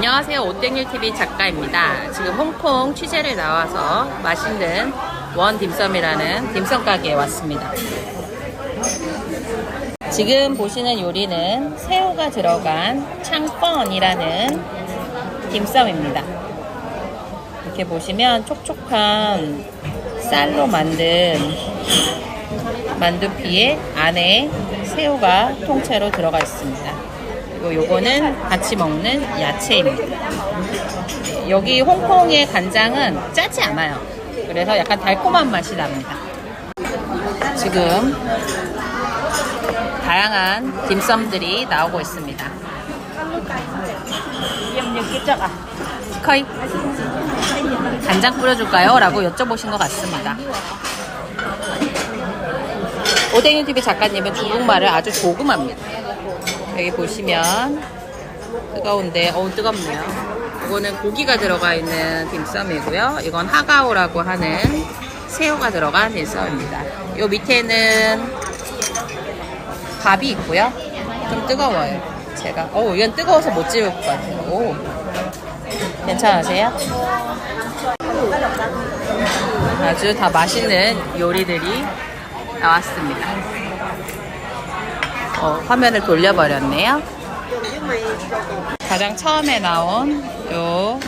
안녕하세요. 오땡일TV 작가입니다. 지금 홍콩 취재를 나와서 맛있는 원 딤섬이라는 딤섬 가게에 왔습니다. 지금 보시는 요리는 새우가 들어간 창펀이라는 딤섬입니다. 이렇게 보시면 촉촉한 쌀로 만든 만두피에 안에 새우가 통째로 들어가 있습니다. 그리고 요거는 같이 먹는 야채입니다. 네, 여기 홍콩의 간장은 짜지 않아요. 그래서 약간 달콤한 맛이 납니다. 지금 다양한 딤섬들이 나오고 있습니다. 커이 간장 뿌려줄까요? 라고 여쭤보신 것 같습니다. 오뎅유 TV 작가님은 중국말을 아주 조금 합니다. 여기 보시면 뜨거운데 어우 뜨겁네요. 이거는 고기가 들어가 있는 딤섬이고요. 이건 하가오라고 하는 새우가 들어간 딤섬입니다. 요 밑에는 밥이 있고요. 좀 뜨거워요. 제가 어 이건 뜨거워서 못 집을 것 같아요. 오 괜찮으세요? 아주 다 맛있는 요리들이 나왔습니다. 어, 화면을 돌려버렸네요. 가장 처음에 나온 요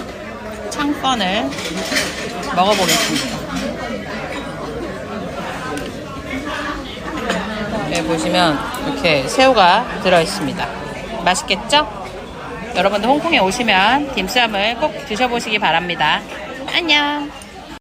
창펀을 먹어보겠습니다. 여기 보시면 이렇게 새우가 들어있습니다. 맛있겠죠? 여러분도 홍콩에 오시면 딤섬을 꼭 드셔보시기 바랍니다. 안녕!